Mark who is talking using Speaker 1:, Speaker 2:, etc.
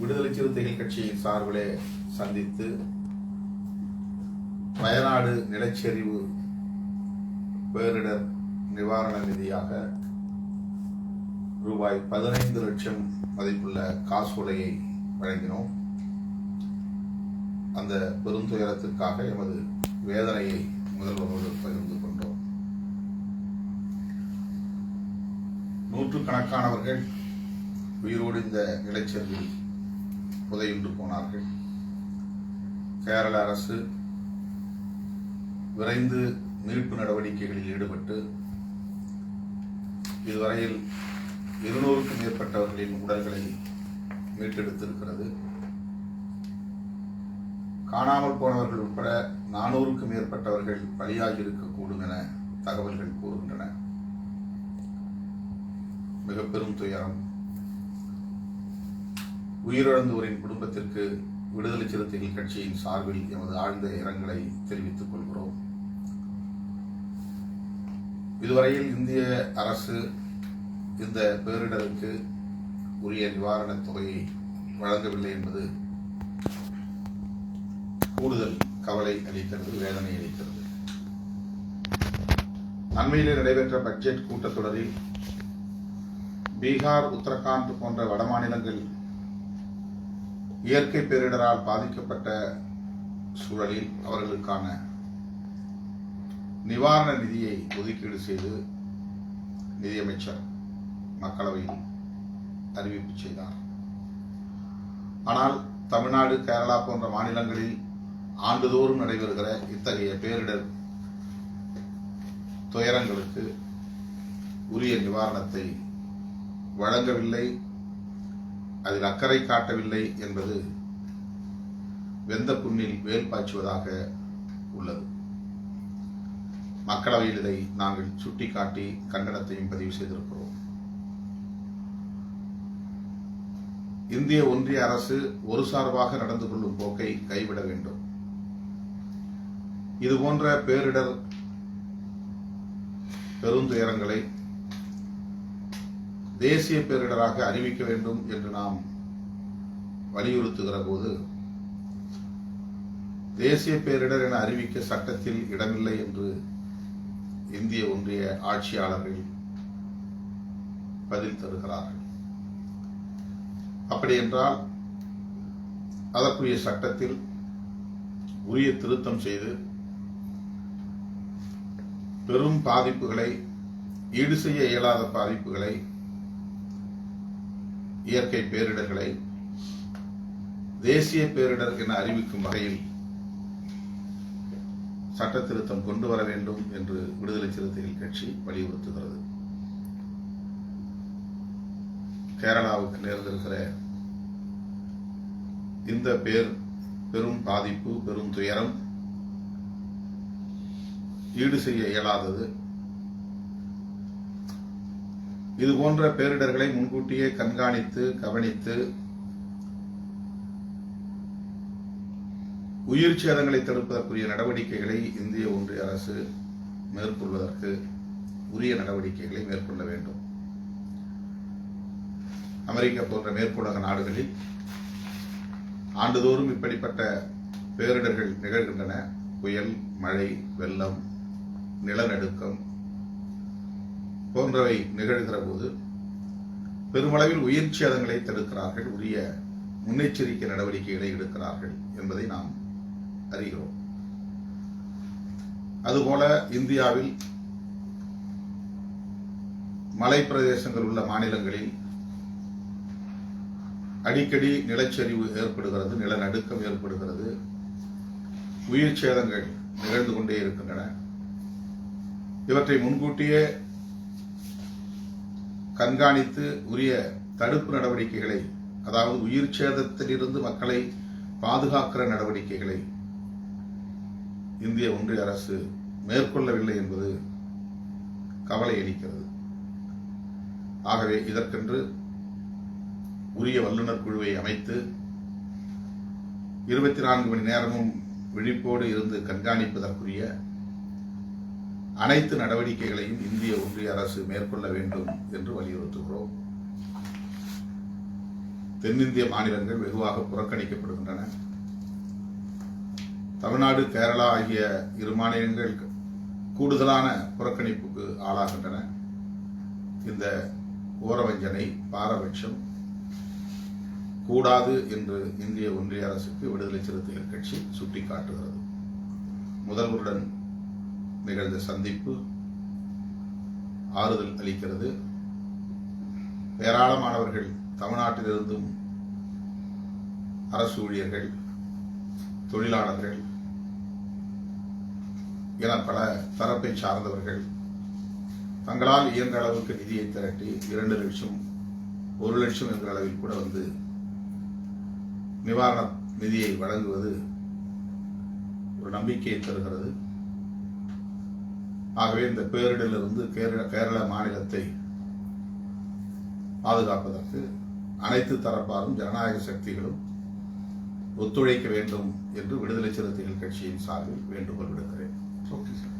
Speaker 1: விடுதலை சிறுத்தைகள் கட்சியின் சார்பிலே சந்தித்து வயநாடு நிலச்சரிவு பேரிடர் நிவாரண நிதியாக ரூபாய் பதினைந்து லட்சம் மதிப்புள்ள காசோலையை வழங்கினோம். அந்த பெருந்துயரத்திற்காக எமது வேதனையை முதல்வரோடு பகிர்ந்து கொண்டோம். நூற்றுக்கணக்கானவர்கள் உயிரோடு இந்த நிலச்சரிவில் புதையுண்டு போனார்கள். கேரள அரசு விரைந்து மீட்பு நடவடிக்கைகளில் ஈடுபட்டு இதுவரையில் இருநூறுக்கும் மேற்பட்டவர்களின் உடல்களை மீட்டெடுத்திருக்கிறது. காணாமல் போனவர்கள் உட்பட நானூறுக்கும் மேற்பட்டவர்கள் பலியாகி இருக்கக்கூடும் என தகவல்கள் கூறுகின்றன. மிக பெரும் துயரம். உயிரிழந்தோரின் குடும்பத்திற்கு விடுதலை சிறுத்தைகள் கட்சியின் சார்பில் எமது ஆழ்ந்த இரங்கலை தெரிவித்துக் கொள்கிறோம். இதுவரையில் இந்திய அரசு இந்த பேரிடருக்கு உரிய நிவாரணத் தொகையை வழங்கவில்லை என்பது கூடுதல் கவலை அளிக்கிறது வேதனை அளிக்கிறது. அண்மையிலே நடைபெற்ற பட்ஜெட் கூட்டத்தொடரில் பீகார் உத்தரகாண்ட் போன்ற வடமாநிலங்கள் இயற்கை பேரிடரால் பாதிக்கப்பட்ட சூழலில் அவர்களுக்கான நிவாரண நிதியை ஒதுக்கீடு செய்து நிதியமைச்சர் மக்களவையில் அறிவிப்பு செய்தார். ஆனால் தமிழ்நாடு கேரளா போன்ற மாநிலங்களில் ஆண்டுதோறும் நடைபெறுகிற இத்தகைய பேரிடர் துயரங்களுக்கு உரிய நிவாரணத்தை வழங்கவில்லை. அதில் அக்கறை காட்டவில்லை என்பது வெந்த புண்ணில் வேல் பாய்ச்சுவதாக உள்ளது. மக்களவையில் இதை நாங்கள் சுட்டிக்காட்டி கண்டனத்தையும் பதிவு செய்திருக்கிறோம். இந்திய ஒன்றிய அரசு ஒரு சார்பாக நடந்து கொள்ளும் போக்கை கைவிட வேண்டும். இதுபோன்ற பேரிடர் பெருந்துயரங்களை தேசிய பேரிடராக அறிவிக்க வேண்டும் என்று நாம் வலியுறுத்துகிற போது தேசிய பேரிடர் என அறிவிக்க சட்டத்தில் இடமில்லை என்று இந்திய ஒன்றிய ஆட்சியாளர்கள் பதில் தருகிறார்கள். அப்படி என்றால் அதற்குரிய சட்டத்தில் உரிய திருத்தம் செய்து பெரும் பாதிப்புகளை ஈடு செய்ய இயலாத பாதிப்புகளை இயற்கை பேரிடர்களை தேசிய பேரிடர் என அறிவிக்கும் வகையில் சட்ட திருத்தம் கொண்டு வர வேண்டும் என்று விடுதலை சிறுத்தைகள் கட்சி வலியுறுத்துகிறது. கேரளாவுக்கு நேர்ந்திருக்கிற இந்த பேர் பெரும் பாதிப்பு பெரும் துயரம் ஈடு செய்ய இயலாதது இது போன்ற பேரிடர்களை முன்கூட்டியே கண்காணித்து கவனித்து உயிர் சேதங்களை தடுப்பதற்குரிய நடவடிக்கைகளை இந்திய ஒன்றிய அரசு மேற்கொள்வதற்கு உரிய நடவடிக்கைகளை மேற்கொள்ள வேண்டும். அமெரிக்கா போன்ற மேற்குலக நாடுகளில் ஆண்டுதோறும் இப்படிப்பட்ட பேரிடர்கள் நிகழ்கின்றன. புயல் மழை வெள்ளம் நிலநடுக்கம் போன்றவை நிகழ்கிற போது பெருமளவில் உயிர் சேதங்களை தடுக்கிறார்கள் உரிய முன்னெச்சரிக்கை நடவடிக்கைகளை எடுக்கிறார்கள் என்பதை நாம் அறிகிறோம். அதுபோல இந்தியாவில் மலை பிரதேசங்கள் உள்ள மாநிலங்களில் அடிக்கடி நிலச்சரிவு ஏற்படுகிறது நிலநடுக்கம் ஏற்படுகிறது உயிர் சேதங்கள் நிகழ்ந்து கொண்டே இருக்கின்றன. இவற்றை முன்கூட்டியே கண்காணித்து உரிய தடுப்பு நடவடிக்கைகளை அதாவது உயிர் சேதத்திலிருந்து மக்களை பாதுகாக்கிற நடவடிக்கைகளை இந்திய ஒன்றிய அரசு மேற்கொள்ளவில்லை என்பது கவலை அளிக்கிறது ஆகவே இதற்கென்று உரிய வல்லுநர் குழுவை அமைத்து இருபத்தி நான்கு மணி நேரமும் விழிப்போடு இருந்து கண்காணிப்பதற்குரிய அனைத்து நடவடிக்கைகளையும் இந்திய ஒன்றிய அரசு மேற்கொள்ள வேண்டும் என்று வலியுறுத்துகிறோம். தென்னிந்திய மாநிலங்கள் வெகுவாக புறக்கணிக்கப்படுகின்றன. தமிழ்நாடு கேரளா ஆகிய இரு மாநிலங்கள் கூடுதலான புறக்கணிப்புக்கு ஆளாகின்றன. இந்த ஓரவஞ்சனை பாரபட்சம். கூடாது என்று இந்திய ஒன்றிய அரசுக்கு விடுதலை சிறுத்தைகள் கட்சி சுட்டிக்காட்டுகிறது. முதல்வருடன் நிகழ்ந்த சந்திப்பு ஆறுதல் அளிக்கிறது. ஏராளமானவர்கள் தமிழ்நாட்டிலிருந்தும் அரசு ஊழியர்கள் தொழிலாளர்கள் என பல தரப்பை சார்ந்தவர்கள் தங்களால் இயன்ற அளவுக்கு நிதியை திரட்டி இரண்டு லட்சம் ஒரு லட்சம் என்ற அளவில் கூட வந்து நிவாரண நிதியை வழங்குவது ஒரு நம்பிக்கையை தருகிறது. ஆகவே இந்த பேரிடரிலிருந்து கேரள கேரள மாநிலத்தை பாதுகாப்பதற்கு அனைத்து தரப்பாரும் ஜனநாயக சக்திகளும் ஒத்துழைக்க வேண்டும் என்று விடுதலை சிறுத்தைகள் கட்சியின் சார்பில் வேண்டுகோள் விடுக்கிறேன்.
Speaker 2: Okay sir